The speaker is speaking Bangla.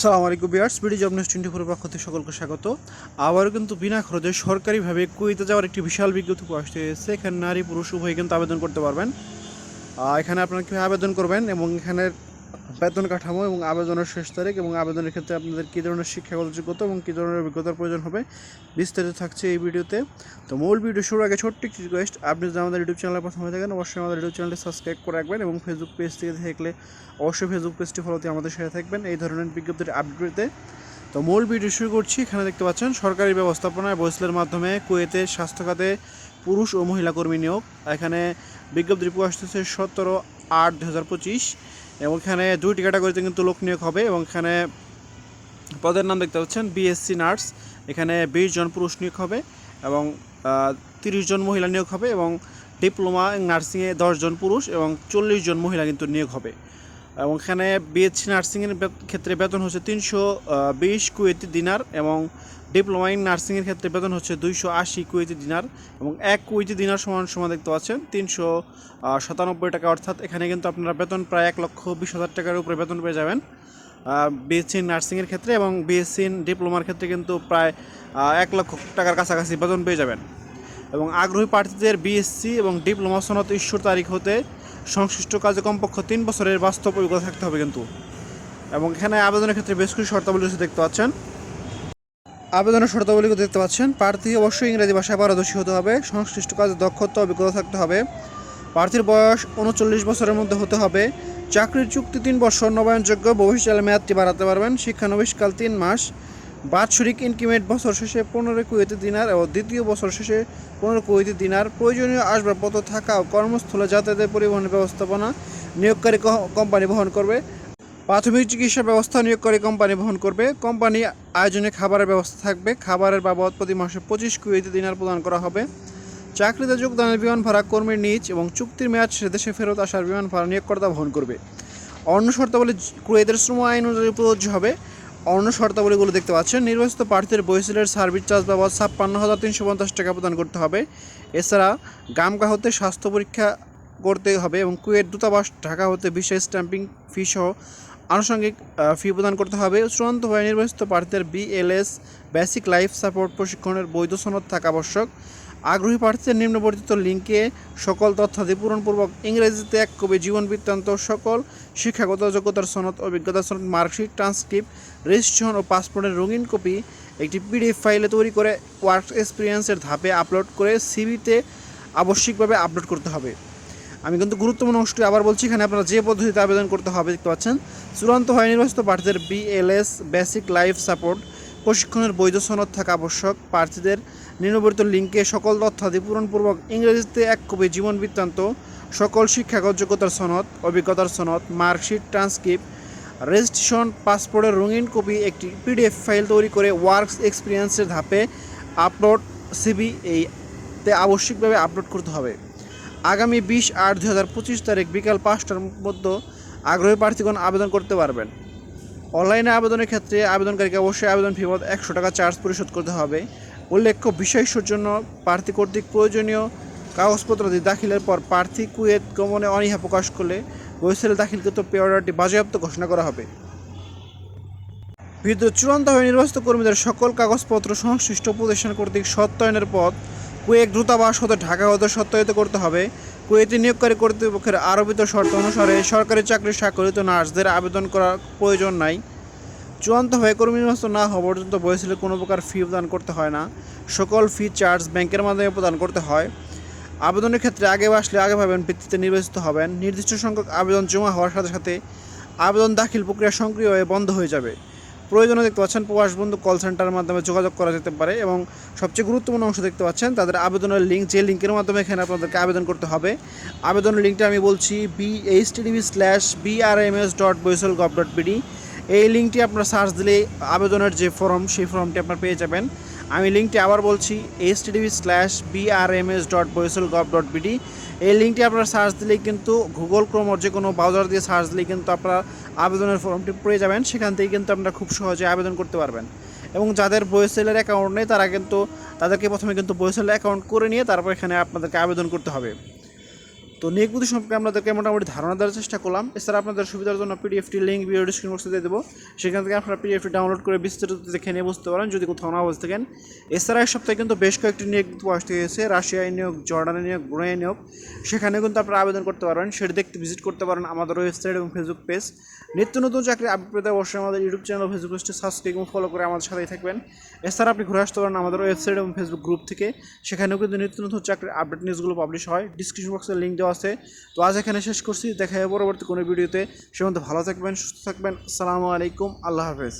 সালাম আলাইকুম বিয়ার্স বিডি জব নিউজ টোয়েন্টি ফোরের পক্ষ থেকে সকলকে স্বাগত। আবারও কিন্তু বিনা খরচে সরকারিভাবে কুয়েতে যাওয়ার একটি বিশাল বিজ্ঞপ্তি প্রকাশ হয়েছে এখানে নারী পুরুষ উভয় কিন্তু আবেদন করতে পারবেন। এখানে আপনারা কীভাবে আবেদন করবেন এবং এখানের বেতন কাঠামো এবং আবেদনের শেষ তারিখ এবং আবেদনের ক্ষেত্রে আপনাদের কী ধরনের শিক্ষাগত যোগ্যতা এবং কী ধরনের অভিজ্ঞতার প্রয়োজন হবে বিস্তারিত থাকছে এই ভিডিওতে। তো মূল ভিডিও শুরুর আগে ছোট্ট একটি রিকোয়েস্ট আপনি যদি আমাদের ইউটিউব চ্যানেলে প্রথমে থাকেন, অবশ্যই আমাদের ইউটিউব চ্যানেলটি সাবস্ক্রাইব করে রাখবেন এবং ফেসবুক পেজ থেকে দেখলে অবশ্যই ফেসবুক পেজটি ফলোতে আমাদের সাথে থাকবেন এই ধরনের বিজ্ঞপ্তির আপডেট তো। মূল ভিডিও শুরু করছি, এখানে দেখতে পাচ্ছেন, সরকারি ব্যবস্থাপনায় বৈসলের মাধ্যমে কুয়েতে স্বাস্থ্য খাতে পুরুষ ও মহিলা কর্মী নিয়োগ। এখানে বিজ্ঞপ্তি প্রকাশ হচ্ছে সতেরো আট দু হাজার পঁচিশ এবং এখানে দুইটি ক্যাটাগরিতে কিন্তু লোক নিয়োগ হবে এবং এখানে পদের নাম দেখতে পাচ্ছেন বিএসসি নার্স এখানে বিশ জন পুরুষ নিয়োগ হবে এবং তিরিশ জন মহিলা নিয়োগ হবে এবং ডিপ্লোমা নার্সিংয়ে দশ জন পুরুষ এবং চল্লিশ জন মহিলা কিন্তু নিয়োগ হবে। এবং এখানে বিএসসি নার্সিংয়ের ক্ষেত্রে বেতন হচ্ছে তিনশো বিশ কুয়েতি দিনার এবং ডিপ্লোমা ইন নার্সিংয়ের ক্ষেত্রে বেতন হচ্ছে দুইশো আশি কুয়েতি দিনার এবং এক কুয়েতি দিনার সমান সমান দেখতে পাচ্ছেন তিনশো সাতানব্বই টাকা অর্থাৎ এখানে কিন্তু আপনারা বেতন প্রায় এক লক্ষ বিশ হাজার টাকার উপরে বেতন পেয়ে যাবেন। বিএসসি নার্সিংয়ের ক্ষেত্রে এবং বিএসসি ডিপ্লোমার ক্ষেত্রে কিন্তু প্রায় এক লক্ষ টাকার কাছাকাছি বেতন পেয়ে যাবেন। এবং আগ্রহী প্রার্থীদের বিএসসি এবং ডিপ্লোমা সনদ ইস্যুর তারিখ হতে সংশ্লিষ্ট কাজে কমপক্ষ তিন বছরের বাস্তব অভিজ্ঞতা থাকতে হবে কিন্তু। এবং এখানে আবেদনের ক্ষেত্রে বেশ কিছু শর্তাবলী দেখতে পাচ্ছেন। আবেদনের শর্তাবলীগুলো দেখতে পাচ্ছেন, প্রার্থী অবশ্যই ইংরেজি ভাষায় পারদর্শী হতে হবে, সংশ্লিষ্ট কাজে দক্ষতা অভিজ্ঞতা থাকতে হবে। প্রার্থীর বয়স উনচল্লিশ বছরের মধ্যে হতে হবে চাকরির চুক্তি তিন বছর নবায়নযোগ্য ভবিষ্যতে মেয়াদটি বাড়াতে পারবেন। শিক্ষানবিশকাল তিন মাস। বাৎসরিক ইনক্রিমেন্ট বছর শেষে পনেরো কুয়েতি দিনার ও দ্বিতীয় বছর শেষে পনেরো কুয়েতি দিনার প্রয়োজনীয় আসবাবপত্র থাকা ও কর্মস্থলে যাতায়াতের পরিবহন ব্যবস্থাপনা নিয়োগকারী কোম্পানি বহন করবে। প্রাথমিক চিকিৎসা ব্যবস্থা নিয়োগকারী কোম্পানি বহন করবে। কোম্পানি আয়োজনে খাবারের ব্যবস্থা থাকবে। খাবারের বাবদ প্রতি মাসে পঁচিশ কুয়েতি দিনার প্রদান করা হবে। চাকরিতে যোগদানের বিমান ভাড়া কর্মীর নিজ এবং চুক্তির মেয়াদ শেষে দেশে ফেরত আসার বিমান ভাড়া নিয়োগকর্তা বহন করবে। অন্য শর্তাবলী কুয়েতের শ্রম আইন অনুযায়ী প্রযোজ্য হবে। অন্য শর্তাবলীগুলো দেখতে পাচ্ছেন, নির্বাচিত প্রার্থীর বহিশিলের সার্ভিস চার্জ বাবদ ছাপ্পান্ন হাজার তিনশো পঞ্চাশ টাকা প্রদান করতে হবে। এছাড়া গামকা হতে স্বাস্থ্য পরীক্ষা করতে হবে এবং কুয়েত দূতাবাস, ঢাকা হতে বিশেষ স্ট্যাম্পিং ফি সহ আনুষঙ্গিক ফি প্রদান করতে হবে। চূড়ান্তভাবে নির্বাচিত প্রার্থীদের বিএলএস, বেসিক লাইফ সাপোর্ট প্রশিক্ষণের বৈধ সনদ থাকা আবশ্যক। আগ্রহী প্রার্থীদের নিম্নবর্তিত লিঙ্কে সকল তথ্যাদি পূরণপূর্বক ইংরেজিতে এক কবি জীবন বৃত্তান্ত সকল শিক্ষাগত যোগ্যতার সনদ অভিজ্ঞতা সনদ, মার্কশিট, ট্রান্সক্রিপ্ট, রেজিস্ট্রেশন ও পাসপোর্টের রঙিন কপি, একটি পিডিএফ ফাইলে তৈরি করে ওয়ার্ক এক্সপিরিয়েন্সের ধাপে আপলোড করে সিভিতে আবশ্যিকভাবে আপলোড করতে হবে। আমি কিন্তু গুরুত্বপূর্ণ অংশটি আবার বলছি, এখানে আপনারা যে পদ্ধতিতে আবেদন করতে হবে দেখতে পাচ্ছেন। চূড়ান্ত হয় নির্বাচিত প্রার্থীদের বিএলএস বেসিক লাইফ সাপোর্ট প্রশিক্ষণের বৈধ সনদ থাকা আবশ্যক। প্রার্থীদের নিম্নবর্তিত লিঙ্কে সকল তথ্যাদি পূরণপূর্বক ইংরেজিতে এক কপি জীবন বৃত্তান্ত, সকল শিক্ষাগত যোগ্যতার সনদ, অভিজ্ঞতার সনদ, মার্কশিট, ট্রান্সক্রিপ্ট, রেজিস্ট্রেশন, পাসপোর্টের রঙিন কপি, একটি পিডিএফ ফাইল তৈরি করে ওয়ার্কস এক্সপিরিয়েন্সের ধাপে আপলোড সিবি এই তে আবশ্যিকভাবে আপলোড করতে হবে। আগামী বিশ আট দু হাজার পঁচিশ তারিখ বিকাল পাঁচটার মধ্যে আগ্রহী প্রার্থীগণ আবেদন করতে পারবেন। অনলাইনে আবেদনের ক্ষেত্রে আবেদনকারীকে অবশ্যই আবেদন ফিবাদ একশো টাকা চার্জ পরিশোধ করতে হবে। উল্লেখ্য, বিষয়সূর জন্য প্রার্থী কর্তৃক প্রয়োজনীয় কাগজপত্রাদি দাখিলের পর প্রার্থী কুয়েত গমনে অনীহা প্রকাশ করলে ওয়েবসাইটে দাখিলকৃত পে অর্ডারটি বাজেয়াপ্ত ঘোষণা করা হবে। বিদ্যুৎ চূড়ান্ত হয়ে নির্বাচিত কর্মীদের সকল কাগজপত্র সংশ্লিষ্ট প্রতিষ্ঠান কর্তৃক সত্যায়নের পথ কুয়েক দূতাবাস হতে ঢাকা হতে সত্যায়িত করতে হবে। কুয়েতি নিয়োগকারী কর্তৃপক্ষের আরোপিত শর্ত অনুসারে সরকারি চাকরির স্বাক্ষরিত নার্সদের আবেদন করার প্রয়োজন নাই। চূড়ান্ত হয়ে কর্মী নির্বাচিত না হওয়া পর্যন্ত বয়সিলে কোনো প্রকার ফি প্রদান করতে হয় না। সকল ফি চার্জ ব্যাংকের মাধ্যমে প্রদান করতে হয়। আবেদনের ক্ষেত্রে আগে আসলে আগে ভাবেন ভিত্তিতে নির্বাচিত হবেন। নির্দিষ্ট সংখ্যক আবেদন জমা হওয়ার সাথে সাথে আবেদন দাখিল প্রক্রিয়া সক্রিয় হয়ে বন্ধ হয়ে যাবে। প্রয়োজনে দেখতে পাচ্ছেন প্রবাস বন্ধু কল সেন্টারের মাধ্যমে যোগাযোগ করা যেতে পারে এবং সবচেয়ে গুরুত্বপূর্ণ অংশ দেখতে পাচ্ছেন তাদের আবেদনের লিঙ্ক যে লিঙ্কের মাধ্যমে এখানে আপনাদেরকে আবেদন করতে হবে। আবেদনের লিঙ্কটা আমি বলছি B H TV slash BRMS dot বৈসল gov dot BD এই লিঙ্কটি আপনারা সার্চ দিলেই আবেদনের যে ফর্ম, সেই ফর্মটি আপনারা পেয়ে যাবেন। আমি লিঙ্কটি আবার বলছি H TV slash BRMS dot বৈসল gov dot BD এই লিঙ্কটি আপনারা সার্চ দিলেই কিন্তু গুগল ক্রোমর যে কোনো ব্রাউজার দিয়ে সার্চ দিলেই কিন্তু আপনারা আবেদনের ফর্মটি পেয়ে যাবেন। সেখান থেকে কিন্তু আপনারা খুব সহজে আবেদন করতে পারবেন। এবং যাদের বইসেলের অ্যাকাউন্ট নেই, তারা কিন্তু, তাদেরকে প্রথমে কিন্তু বইসেলের অ্যাকাউন্ট করে নিয়ে তারপর এখানে আপনাদেরকে আবেদন করতে হবে। তো নিয়োগপতি সম্পর্কে আপনাদেরকে মোটামুটি ধারণা দেওয়ার চেষ্টা করলাম। এছাড়া আপনাদের সুবিধার জন্য পিডিএফটি লিঙ্ক ভিডিও ডিসক্রিপশন বক্সে দিয়ে দেবো। সেখান থেকে আপনারা পিডিএফটি ডাউনলোড করে বিস্তারিত দেখে নিয়ে বুঝতে পারেন, যদি কোথাও না বুঝতে থাকেন। এছাড়া এই সপ্তাহে কিন্তু বেশ কয়েকটি নিয়োগ আসতে হয়েছে। রাশিয়ায় নিয়োগ, জর্ডানে নিয়োগ, ব্রুনাই নিয়োগ। সেখানে কিন্তু আপনারা আবেদন করতে পারবেন সেটি দেখতে ভিজিট করতে পারেন আমাদের ওয়েবসাইট এবং ফেসবুক পেজ নিত্য নতুন চাকরি আপডেট অবশ্যই আমাদের ইউটিউব চ্যানেল ফেসবুক পেজটি সাবস্ক্রাইব এবং ফলো করে আমাদের সাথেই থাকবেন। এছাড়া আপনি ঘুরে আসতে পারেন আমাদের ওয়েবসাইট এবং ফেসবুক গ্রুপ থেকে। সেখানেও কিন্তু নিত্য নতুন চাকরির আপডেট নিউজগুলো পাবলিশ হয়। ডিসক্রিপশন বক্সে লিঙ্ক দেওয়া আছে। তো আজ এখানে শেষ করছি। দেখা পরবর্তী কোনো ভিডিওতে। সে ভালো থাকবেন, সুস্থ থাকবেন। আসসালামু আলাইকুম। আল্লাহ হাফেজ।